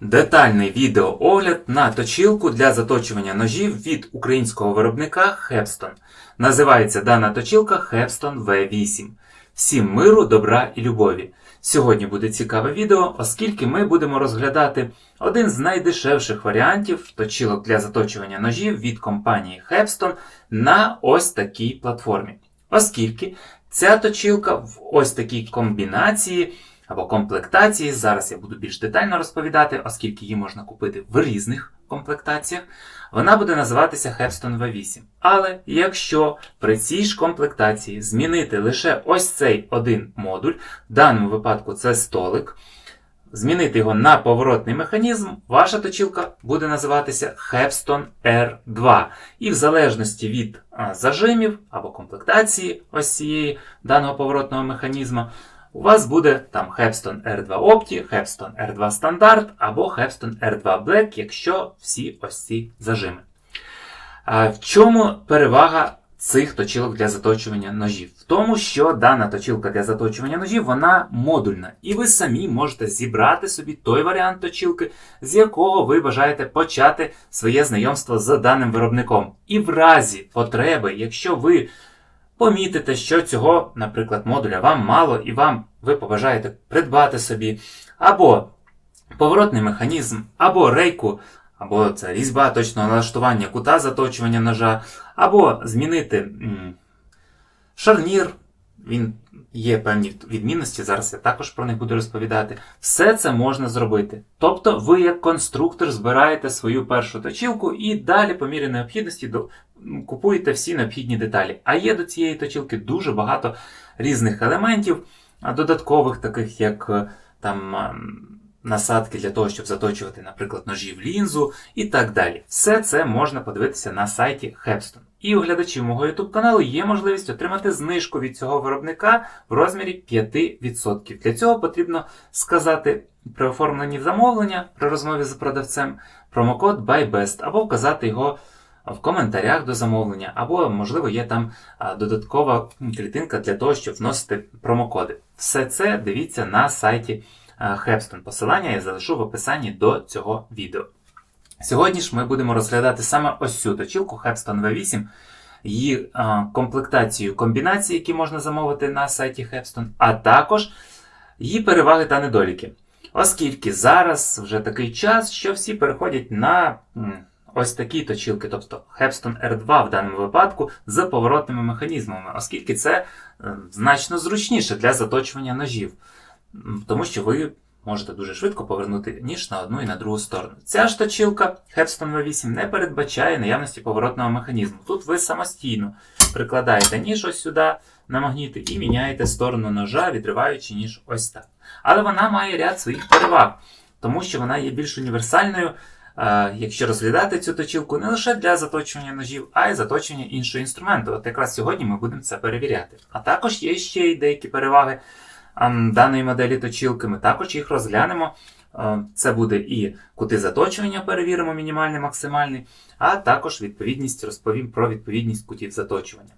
Детальний відеоогляд на точилку для заточування ножів від українського виробника Hepston. Називається дана точилка Hepston V8. Всім миру, добра і любові. Сьогодні буде цікаве відео, оскільки ми будемо розглядати один з найдешевших варіантів точилок для заточування ножів від компанії Hepston на ось такій платформі. Оскільки ця точилка в ось такій комбінації або комплектації. Зараз я буду більш детально розповідати, оскільки її можна купити в різних комплектаціях. Вона буде називатися Hepston V8. Але якщо при цій ж комплектації змінити лише ось цей один модуль, в даному випадку це столик, змінити його на поворотний механізм, ваша точилка буде називатися Hepston R2. І в залежності від зажимів або комплектації ось цієї даного поворотного механізму, у вас буде там Hepston R2 Opti, Hepston R2 Standard або Hepston R2 Black, якщо всі ось ці зажими. А в чому перевага цих точилок для заточування ножів? В тому, що дана точилка для заточування ножів вона модульна, і ви самі можете зібрати собі той варіант точилки, з якого ви бажаєте почати своє знайомство з даним виробником. І в разі потреби, якщо ви помітите, що цього, наприклад, модуля вам мало, і вам ви побажаєте придбати собі або поворотний механізм, або рейку, або це різьба точного налаштування кута заточування ножа, або змінити м, шарнір. Він є певні відмінності, зараз я також про них буду розповідати. Все це можна зробити. Тобто, ви, як конструктор, збираєте свою першу точілку і далі, по мірі необхідності, купуєте всі необхідні деталі. А є до цієї точілки дуже багато різних елементів, додаткових, таких як е, там. Насадки для того, щоб заточувати, наприклад, ножі в лінзу і так далі. Все це можна подивитися на сайті Hepston. І у глядачів мого YouTube каналу є можливість отримати знижку від цього виробника в розмірі 5%. Для цього потрібно сказати при оформленні замовлення при розмові з продавцем промокод BYBEST або вказати його в коментарях до замовлення, або, можливо, є там додаткова клітинка для того, щоб вносити промокоди. Все це дивіться на сайті а, Hepston. Посилання я залишу в описанні до цього відео. Сьогодні ж ми будемо розглядати саме ось цю точилку Hepston V8, її комплектацію комбінацій, які можна замовити на сайті Hepston, а також її переваги та недоліки. Оскільки зараз вже такий час, що всі переходять на ось такі точилки, тобто Hepston R2 в даному випадку з поворотними механізмами, оскільки це е, значно зручніше для заточування ножів, тому що ви можете дуже швидко повернути ніж на одну і на другу сторону. Ця ж точилка Hepston V8 не передбачає наявності поворотного механізму. Тут ви самостійно прикладаєте ніж ось сюди на магніти і міняєте сторону ножа, відриваючи ніж ось так. Але вона має ряд своїх переваг, тому що вона є більш універсальною, е, якщо розглядати цю точилку не лише для заточування ножів, а й заточення іншого інструменту. От якраз сьогодні ми будемо це перевіряти. А також є ще й деякі переваги даної моделі точилки. Ми також їх розглянемо. Е, Це буде і кути заточування, перевіримо мінімальний, максимальний, а також відповідність розповім про відповідність кутів заточування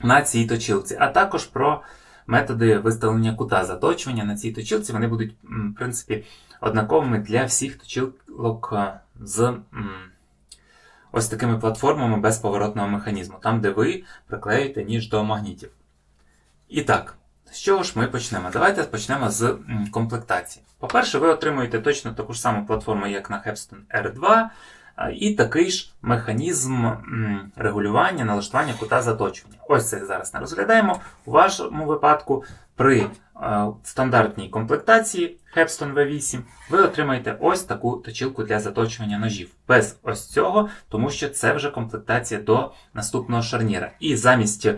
на цій точилці, а також про методи виставлення кута заточування на цій точилці. Вони будуть, в принципі, однаковими для всіх точилок е, з ось такими платформами без поворотного механізму, там, де ви приклеюєте ніж до магнітів. І так, з чого ж ми почнемо? Давайте почнемо з комплектації. По-перше, ви отримуєте точно таку ж саму платформу, як на Hepston R2, і такий ж механізм регулювання, налаштування кута заточування. Ось це зараз не розглядаємо. У вашому випадку при е, стандартній комплектації Hepston V8 ви отримаєте ось таку точилку для заточування ножів. Без ось цього, тому що це вже комплектація до наступного шарніра. І замість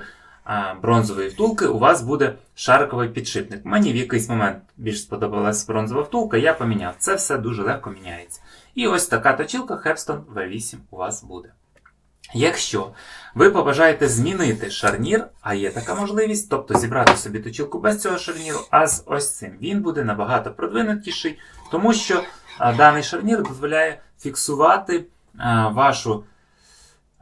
бронзової втулки у вас буде шариковий підшипник. Мені в якийсь момент більш сподобалась бронзова втулка, я поміняв. Це все дуже легко міняється. І ось така точилка Hepston V8 у вас буде. Якщо ви побажаєте змінити шарнір, а є така можливість, тобто зібрати собі точилку без цього шарніру, а з ось цим він буде набагато продвинутіший, тому що даний шарнір дозволяє фіксувати вашу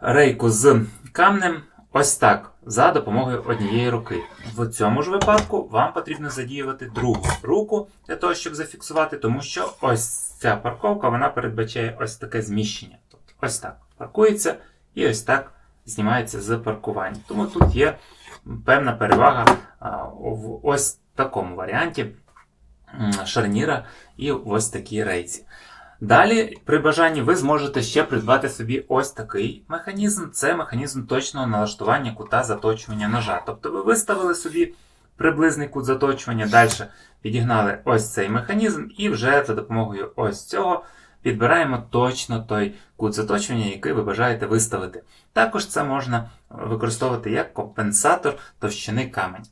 рейку з камнем ось так. За допомогою однієї руки. В цьому ж випадку вам потрібно задіювати другу руку для того, щоб зафіксувати, тому що ось ця парковка вона передбачає ось таке зміщення. Тобто ось так паркується і ось так знімається з паркування. Тому тут є певна перевага в ось такому варіанті шарніра і ось такій рейці. Далі, при бажанні, ви зможете ще придбати собі ось такий механізм. Це механізм точного налаштування кута заточування ножа. Тобто ви виставили собі приблизний кут заточування, далі підігнали ось цей механізм, і вже за допомогою ось цього підбираємо точно той кут заточування, який ви бажаєте виставити. Також це можна використовувати як компенсатор товщини камень.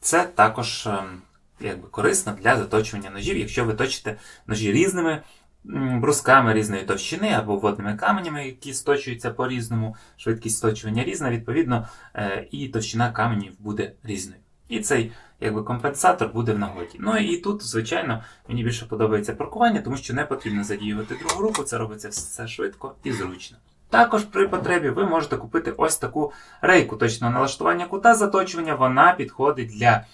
Це також ем, якби, корисно для заточування ножів, якщо ви точите ножі різними брусками різної товщини або водними каменями, які сточуються по-різному, швидкість сточування різна, відповідно, е, і товщина каменів буде різною. І цей якби, компенсатор буде в нагоді. Ну і тут, звичайно, мені більше подобається паркування, тому що не потрібно задіювати другу руку, це робиться все швидко і зручно. Також при потребі ви можете купити ось таку рейку точного налаштування кута заточування. Вона підходить для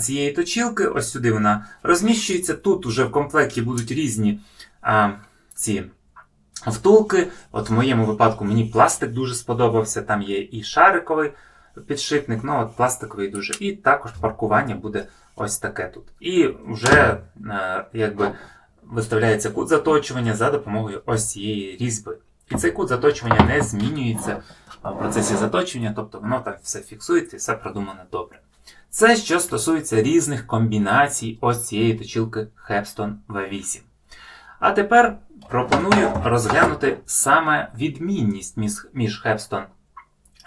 цієї точілки. Ось сюди вона розміщується. Тут уже в комплекті будуть різні а, ці втулки. От в моєму випадку мені пластик дуже сподобався. Там є і шариковий підшипник, ну от пластиковий дуже. І також паркування буде ось таке тут. І вже е, якби виставляється кут заточування за допомогою ось цієї різьби. І цей кут заточування не змінюється в процесі заточення, тобто воно так все фіксується і все продумано добре. Це що стосується різних комбінацій ось цієї точілки Hepston V8. А тепер пропоную розглянути саме відмінність між, Hepston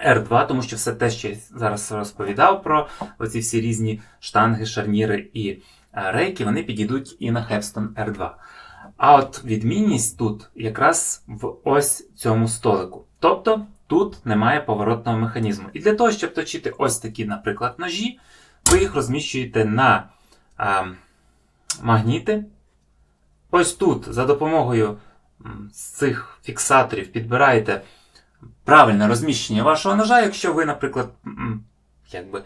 R2, тому що все те, що я зараз розповідав про оці всі різні штанги, шарніри і е, рейки, вони підійдуть і на Hepston R2. А от відмінність тут якраз в ось цьому столику. Тобто тут немає поворотного механізму. І для того, щоб точити ось такі, наприклад, ножі, ви їх розміщуєте на а, магніти. Ось тут за допомогою цих фіксаторів підбираєте правильне розміщення вашого ножа, якщо ви, наприклад, якби,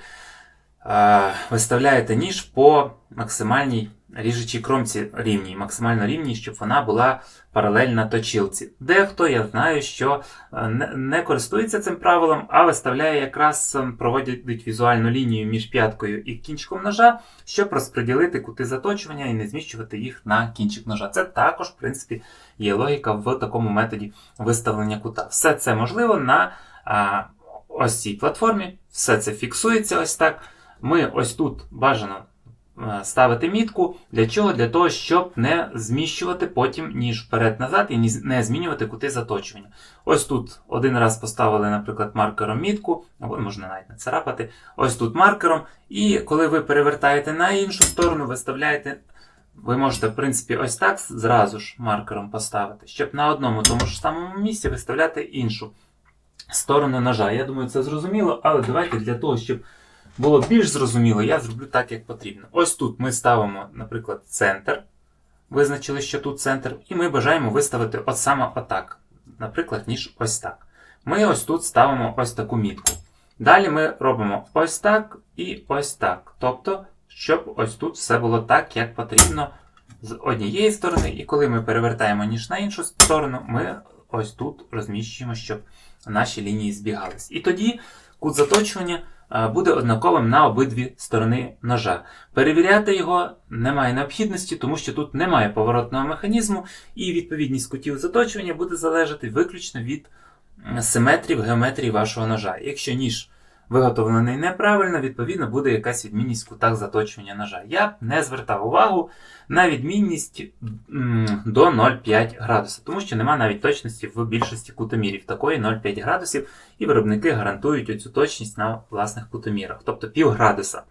виставляєте ніж по максимальній ріжучій кромці рівній, максимально рівній, щоб вона була паралельна точилці. Дехто, я знаю, що е, не, користується цим правилом, а виставляє якраз ем, проводить візуальну лінію між п'яткою і кінчиком ножа, щоб розподілити кути заточування і не зміщувати їх на кінчик ножа. Це також, в принципі, є логіка в такому методі виставлення кута. Все це можливо на а, ось цій платформі, все це фіксується ось так. Ми ось тут бажано ставити мітку. Для чого? Для того, щоб не зміщувати потім ніж вперед-назад і не змінювати кути заточування. Ось тут один раз поставили, наприклад, маркером мітку, або можна навіть не царапати. Ось тут маркером. І коли ви перевертаєте на іншу сторону, виставляєте. Ви можете, в принципі, ось так зразу ж маркером поставити, щоб на одному тому ж самому місці виставляти іншу сторону ножа. Я думаю, це зрозуміло, але давайте для того, щоб було більш зрозуміло, я зроблю так, як потрібно. Ось тут ми ставимо, наприклад, центр. Визначили, що тут центр, і ми бажаємо виставити от саме отак. Наприклад, ніж ось так. Ми ось тут ставимо ось таку мітку. Далі ми робимо ось так і ось так. Тобто, щоб ось тут все було так, як потрібно з однієї сторони, і коли ми перевертаємо ніж на іншу сторону, ми ось тут розміщуємо, щоб наші лінії збігались. І тоді кут заточування буде однаковим на обидві сторони ножа. Перевіряти його немає необхідності, тому що тут немає поворотного механізму, і відповідність кутів заточування буде залежати виключно від симетрів геометрії вашого ножа. Якщо ніж виготовлений неправильно, відповідно буде якась відмінність в кутах заточування ножа. Я не звертав увагу на відмінність до 0,5 градуса, тому що немає навіть точності в більшості кутомірів. Такої 0,5 градусів, і виробники гарантують оцю точність на власних кутомірах, тобто пів градуса.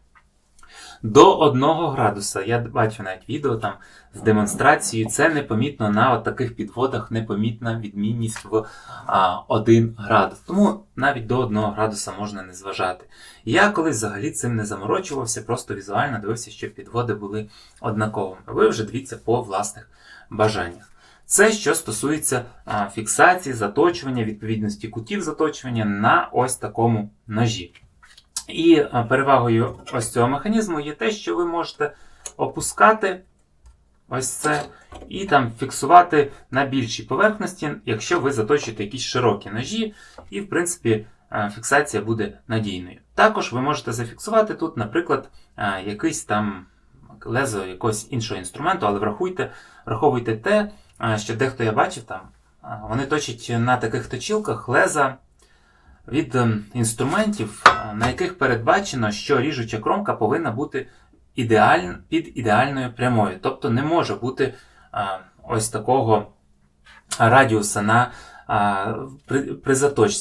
До 1 градуса, я бачу навіть відео там з демонстрацією, це непомітно на таких підводах непомітна відмінність в а, 1 градус. Тому навіть до 1 градуса можна не зважати. Я колись взагалі цим не заморочувався, просто візуально дивився, щоб підводи були однаковими. Ви вже дивіться по власних бажаннях. Це що стосується а, фіксації, заточування, відповідності кутів заточування на ось такому ножі. І е, перевагою ось цього механізму є те, що ви можете опускати ось це і там фіксувати на більшій поверхності, якщо ви заточуєте якісь широкі ножі, і, в принципі, е, фіксація буде надійною. Також ви можете зафіксувати тут, наприклад, е, якийсь там лезо якогось іншого інструменту, але врахуйте, враховуйте те, що дехто я бачив там, вони точать на таких точілках леза від ем, інструментів, е, на яких передбачено, що ріжуча кромка повинна бути ідеаль... під ідеальною прямою. Тобто не може бути е, ось такого радіуса на а, при, при заточ,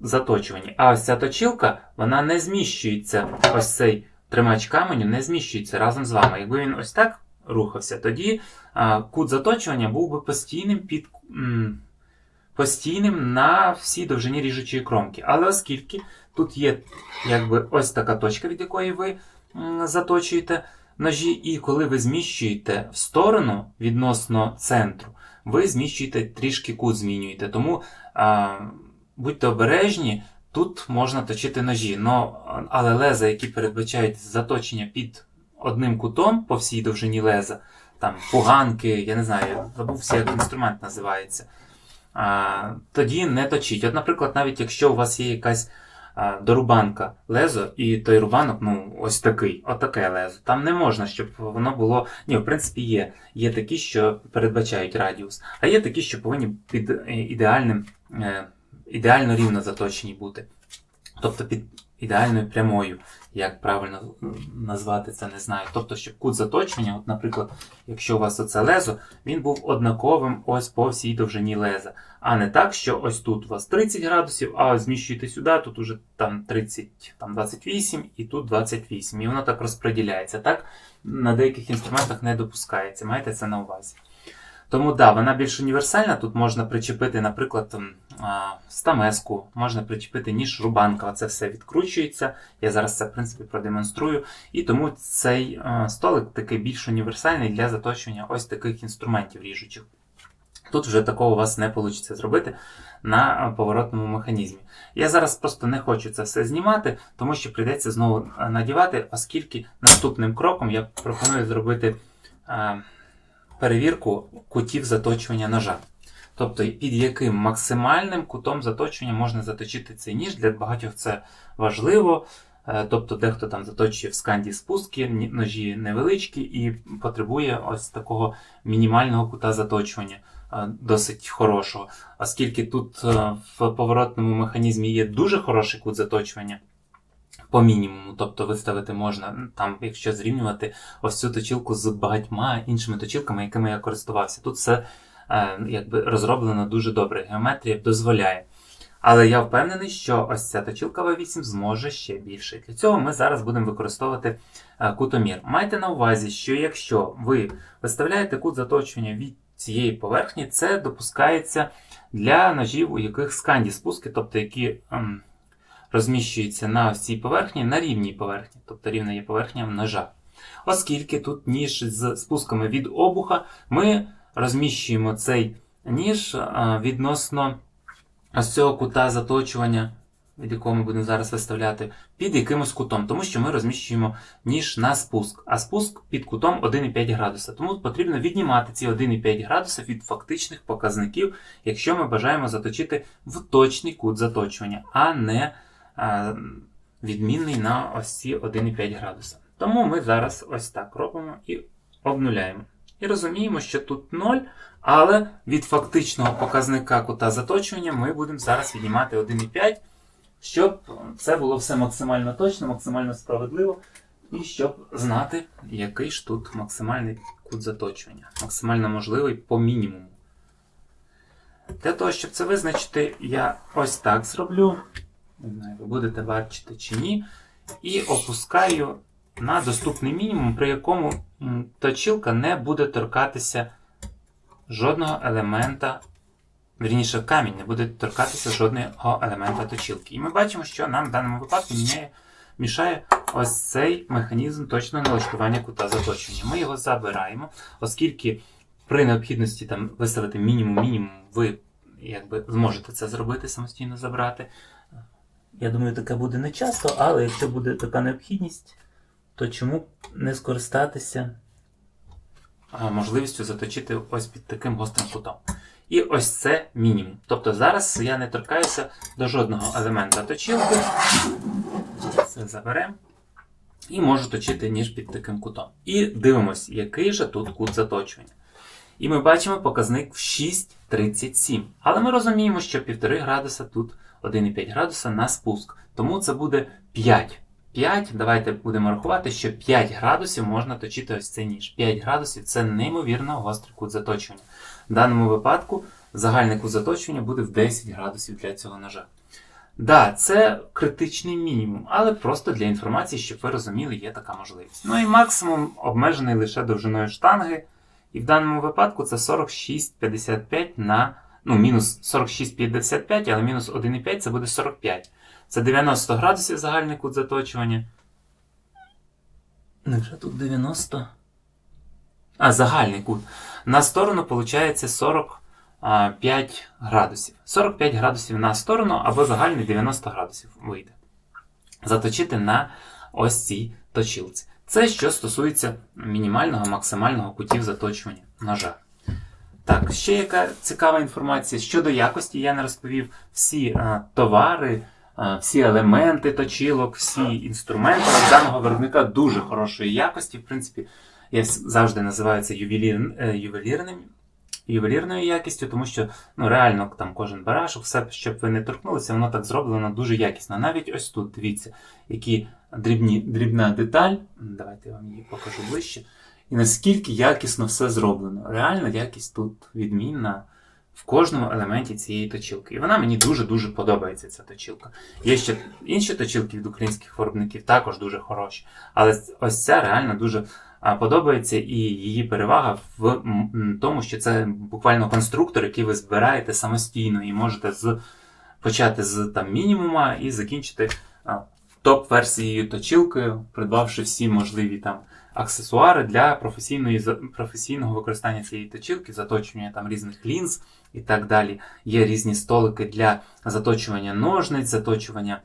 заточуванні. А ось ця точилка, вона не зміщується, ось цей тримач каменю не зміщується разом з вами. Якби він ось так рухався, тоді кут заточування був би постійним під. Постійним на всій довжині ріжучої кромки. Але оскільки тут є якби ось така точка, від якої ви заточуєте ножі, і коли ви зміщуєте в сторону відносно центру, ви зміщуєте трішки кут змінюєте. Тому а, будьте обережні, тут можна точити ножі. Но, але леза, які передбачають заточення під одним кутом по всій довжині леза, там пуганки, я не знаю, забувся, як інструмент називається. Тоді не точіть. От, наприклад, навіть якщо у вас є якась дорубанка лезо, і той рубанок, ну, ось такий, отаке лезо. Там не можна, щоб воно було. Ні, в принципі, є. Є такі, що передбачають радіус, а є такі, що повинні під е, ідеальним, е, ідеально рівно заточені бути. Тобто під ідеальною прямою, як правильно назвати це, не знаю. Тобто, щоб кут заточення, от, наприклад, якщо у вас оце лезо, він був однаковим ось по всій довжині леза. А не так, що ось тут у вас 30 градусів, а зміщуєте сюди, тут уже там 30, там 28 і тут 28. І воно так розподіляється. Так на деяких інструментах не допускається. Маєте це на увазі. Тому да, вона більш універсальна. Тут можна причепити, наприклад, стамеску, можна причепити ніж рубанка. Це все відкручується. Я зараз це в принципі продемонструю. І тому цей столик такий більш універсальний для заточування ось таких інструментів ріжучих. Тут вже такого у вас не вийде зробити на поворотному механізмі. Я зараз просто не хочу це все знімати, тому що прийдеться знову надівати, оскільки наступним кроком я пропоную зробити перевірку кутів заточування ножа. Тобто, під яким максимальним кутом заточення можна заточити цей ніж. Для багатьох це важливо. Е, Тобто, дехто там заточує в сканді спуски, ножі невеличкі і потребує ось такого мінімального кута заточування, е, досить хорошого. Оскільки тут е, в поворотному механізмі є дуже хороший кут заточування. По мінімуму, тобто виставити можна, там, якщо зрівнювати ось цю точілку з багатьма іншими точілками, якими я користувався. Тут все е, якби розроблено дуже добре. Геометрія дозволяє. Але я впевнений, що ось ця точілка V8 зможе ще більше. Для цього ми зараз будемо використовувати е, кутомір. Майте на увазі, що якщо ви виставляєте кут заточення від цієї поверхні, це допускається для ножів, у яких сканді спуски, тобто які розміщуються на ось цій поверхні, на рівній поверхні, тобто рівна є поверхня ножа. Оскільки тут ніж з спусками від обуха, ми розміщуємо цей ніж відносно ось цього кута заточування, від якого ми будемо зараз виставляти, під якимось кутом, тому що ми розміщуємо ніж на спуск, а спуск під кутом 1,5 градуса. Тому потрібно віднімати ці 1,5 градуса від фактичних показників, якщо ми бажаємо заточити в точний кут заточування, а не відмінний на ось ці 1,5 градуса. Тому ми зараз ось так робимо і обнуляємо. І розуміємо, що тут 0, але від фактичного показника кута заточування ми будемо зараз віднімати 1,5, щоб це було все максимально точно, максимально справедливо, і щоб знати, який ж тут максимальний кут заточування, максимально можливий по мінімуму. Для того, щоб це визначити, я ось так зроблю. Не знаю, ви будете бачити чи ні. І опускаю на доступний мінімум, при якому м, точилка не буде торкатися жодного елемента, вірніше, камінь не буде торкатися жодного елемента точилки. І ми бачимо, що нам в даному випадку міняє, мішає ось цей механізм точного налаштування кута заточення. Ми його забираємо, оскільки при необхідності там виставити мінімум мінімум, ви якби зможете це зробити, самостійно забрати. Я думаю, таке буде не часто, але якщо буде така необхідність, то чому не скористатися можливістю заточити ось під таким гострим кутом. І ось це мінімум. Тобто зараз я не торкаюся до жодного елемента точилки. Це заберемо. І можу точити ніж під таким кутом. І дивимось, який же тут кут заточування. І ми бачимо показник в 6,37. Але ми розуміємо, що 1,5 градуса тут 1,5 градуса на спуск. Тому це буде 5. 5, давайте будемо рахувати, що 5 градусів можна точити ось цей ніж. 5 градусів це неймовірно гострий кут заточування. В даному випадку загальний кут заточування буде в 10 градусів для цього ножа. Да, це критичний мінімум, але просто для інформації, щоб ви розуміли, є така можливість. Ну і максимум обмежений лише довжиною штанги. І в даному випадку це 46,55 на. Ну, мінус 46,55, але мінус 1,5 це буде 45. Це 90 градусів загальний кут заточування. Невже тут 90? А, загальний кут. На сторону виходить 45 градусів. 45 градусів на сторону або загальний 90 градусів вийде. Заточити на ось цій точилці. Це що стосується мінімального максимального кутів заточування ножа. Так, ще яка цікава інформація щодо якості, я не розповів всі е, товари, е, всі елементи точилок, всі інструменти від даного виробника дуже хорошої якості. В принципі, я завжди називаю це ювелір, е, ювелірним, ювелірною якістю, тому що ну, реально там кожен барашок, все, щоб ви не торкнулися, воно так зроблено дуже якісно. Навіть ось тут, дивіться, які дрібні, дрібна деталь. Давайте я вам її покажу ближче. І наскільки якісно все зроблено. Реально якість тут відмінна в кожному елементі цієї точилки. І вона мені дуже-дуже подобається, ця точилка. Є ще інші точилки від українських виробників, також дуже хороші. Але ось ця реально дуже подобається, і її перевага в тому, що це буквально конструктор, який ви збираєте самостійно і можете з, почати з там, мінімума і закінчити топ-версією точилки, придбавши всі можливі там аксесуари для професійної, професійного використання цієї точилки, заточування там різних лінз і так далі. Є різні столики для заточування ножниць, заточування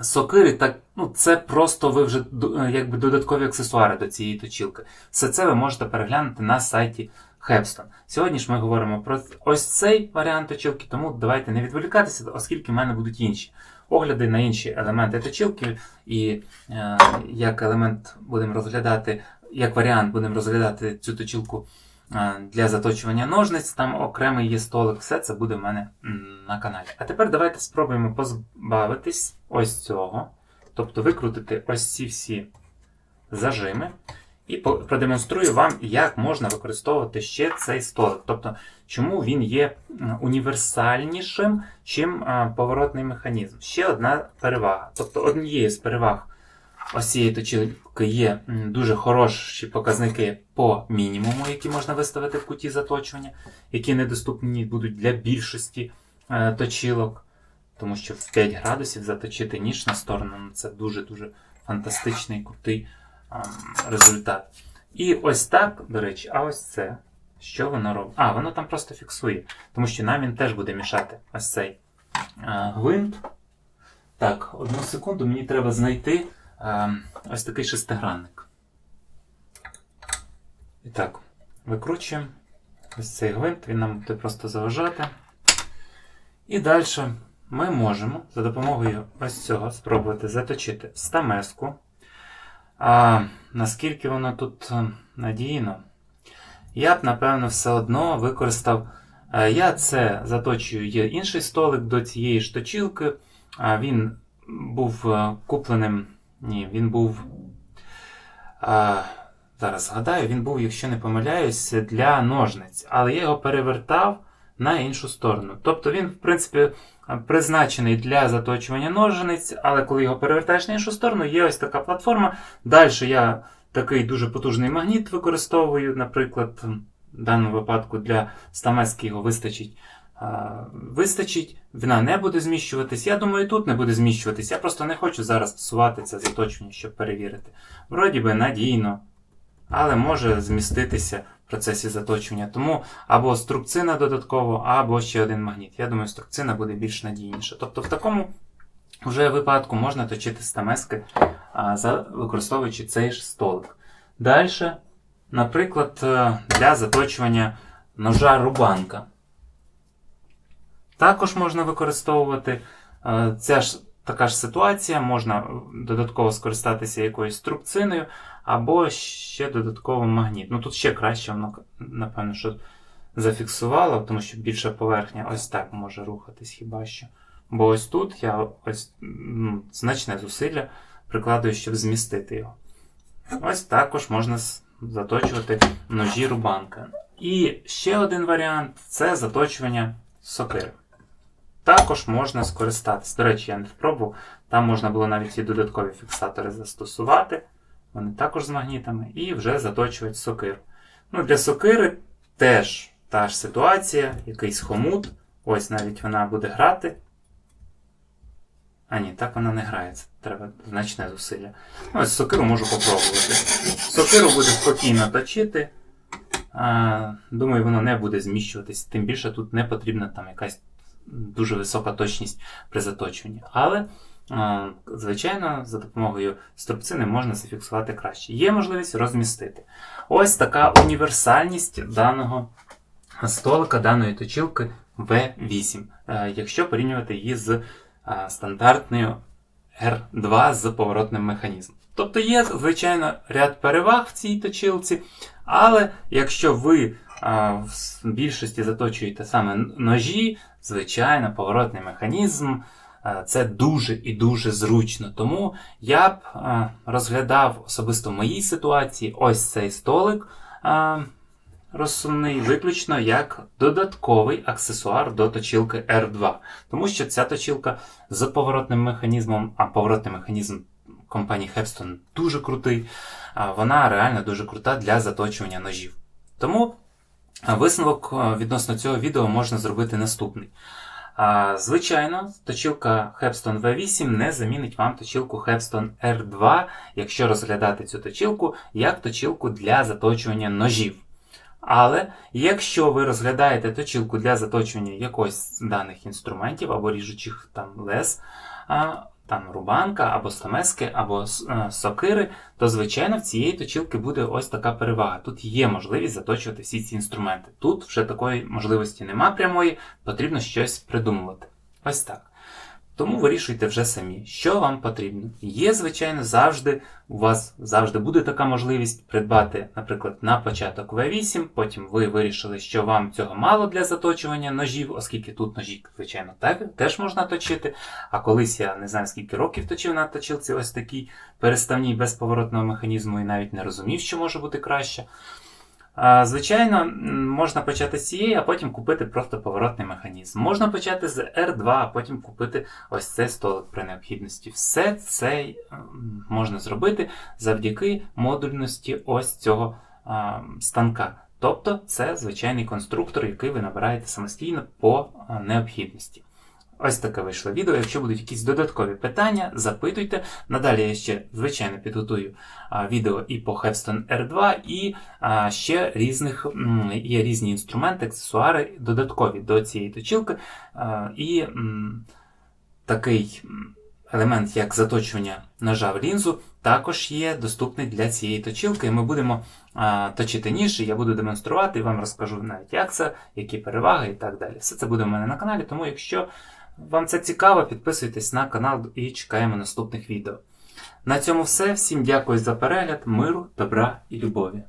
сокири. Так, ну, це просто ви вже якби додаткові аксесуари до цієї точилки. Все це ви можете переглянути на сайті Hepston. Сьогодні ж ми говоримо про ось цей варіант точилки, тому давайте не відволікатися, оскільки в мене будуть інші огляди на інші елементи точилки, і е, як елемент будемо розглядати, як варіант будемо розглядати цю точилку е, для заточування ножниць. Там окремий є столик, все це буде в мене на каналі. А тепер давайте спробуємо позбавитись ось цього. Тобто викрутити ось ці всі зажими. І продемонструю вам, як можна використовувати ще цей столик. Тобто, чому він є універсальнішим, чим поворотний механізм. Ще одна перевага. Тобто, однією з переваг ось цієї точилки є дуже хороші показники по мінімуму, які можна виставити в куті заточування, які недоступні будуть для більшості е, точилок. Тому що в 5 градусів заточити ніж на сторону ну, це дуже-дуже фантастичний, крутий результат. І ось так, до речі, а ось це. Що воно робить? А, воно там просто фіксує. Тому що нам він теж буде мішати ось цей а, гвинт. Так, одну секунду, мені треба знайти а, ось такий шестигранник. І так, викручуємо ось цей гвинт, він нам буде просто заважати. І далі ми можемо за допомогою ось цього спробувати заточити стамеску. А наскільки воно тут е, надійно, я б, напевно, все одно використав. е, Я це заточую, є інший столик до цієї ж точилки. А Він був е, купленим. Ні, він був. Зараз згадаю, він був, якщо не помиляюсь, для ножниць, але я його перевертав на іншу сторону. Тобто він, в принципі, призначений для заточування ножниць, але коли його перевертаєш на іншу сторону, є ось така платформа. Далі я такий дуже потужний магніт використовую, наприклад, в даному випадку для стамески його вистачить. Вистачить, вона не буде зміщуватись. Я думаю, тут не буде зміщуватись. Я просто не хочу зараз псувати це заточення, щоб перевірити. Вроді би надійно, але може зміститися процесі заточування. Тому або струбцина додатково, або ще один магніт. Я думаю, струбцина буде більш надійніша. Тобто в такому вже випадку можна точити стамески, використовуючи цей ж столик. Далі, наприклад, е, для заточування ножа рубанка. Також можна використовувати е, ця ж така ж ситуація, можна додатково скористатися якоюсь струбциною, або ще додатково магніт. Ну тут ще краще воно, напевно, що зафіксувало, тому що більша поверхня ось так може рухатись хіба що. Бо ось тут я ось ну, значне зусилля прикладую, щоб змістити його. Ось також можна заточувати ножі рубанка. І ще один варіант це заточування сокири. Також можна скористатись. До речі, я не спробував. Там можна було навіть і додаткові фіксатори застосувати. Вони також з магнітами, і вже заточувати сокиру. Ну, для сокири теж та ж ситуація, якийсь хомут. Ось навіть вона буде грати. А ні, так вона не грається. Треба значне зусилля. Ну, ось сокиру можу попробувати. Сокиру буде спокійно точити. А, думаю, воно не буде зміщуватись. Тим більше тут не потрібна там якась дуже висока точність при заточуванні. Але, звичайно, за допомогою струбцини можна зафіксувати краще. Є можливість розмістити. Ось така універсальність даного столика, даної точилки V8, е, якщо порівнювати її з е, стандартною R2 з поворотним механізмом. Тобто є, звичайно, ряд переваг в цій точилці, але якщо ви в більшості заточуєте саме ножі, звичайно, поворотний механізм це дуже і дуже зручно. Тому я б розглядав особисто в моїй ситуації ось цей столик. а, Розсумний виключно як додатковий аксесуар до точилки R2, тому що ця точилка з поворотним механізмом, а поворотний механізм компанії Hepstone дуже крутий, вона реально дуже крута для заточування ножів. Тому висновок відносно цього відео можна зробити наступний. Звичайно, точилка Hepston V8 не замінить вам точилку Hepston R2, якщо розглядати цю точилку як точилку для заточування ножів. Але якщо ви розглядаєте точилку для заточування якось даних інструментів або ріжучих там лез, там рубанка, або стамески, або е, сокири, то звичайно в цієї точилки буде ось така перевага. Тут є можливість заточувати всі ці інструменти. Тут вже такої можливості нема прямої, потрібно щось придумувати. Ось так. Тому вирішуйте вже самі, що вам потрібно. Є, звичайно, завжди у вас завжди буде така можливість придбати, наприклад, на початок V8, потім ви вирішили, що вам цього мало для заточування ножів, оскільки тут ножі, звичайно, так, теж можна точити. А колись я не знаю, скільки років точив на точилці ось такій переставній без поворотного механізму і навіть не розумів, що може бути краще. Звичайно, можна почати з цієї, а потім купити просто поворотний механізм. Можна почати з R2, а потім купити ось цей столик при необхідності. Все це можна зробити завдяки модульності ось цього станка. Тобто це звичайний конструктор, який ви набираєте самостійно по необхідності. Ось таке вийшло відео. Якщо будуть якісь додаткові питання, запитуйте. Надалі я ще, звичайно, підготую відео і по Hepstone R2, і ще різних, є різні інструменти, аксесуари додаткові до цієї точилки. А, і такий елемент, як заточування ножа в лінзу, також є доступний для цієї точилки. Ми будемо точити ніж, я буду демонструвати і вам розкажу навіть, як це, які переваги і так далі. Все це буде в мене на каналі, тому якщо вам це цікаво, підписуйтесь на канал і чекаємо наступних відео. На цьому все. Всім дякую за перегляд, миру, добра і любові.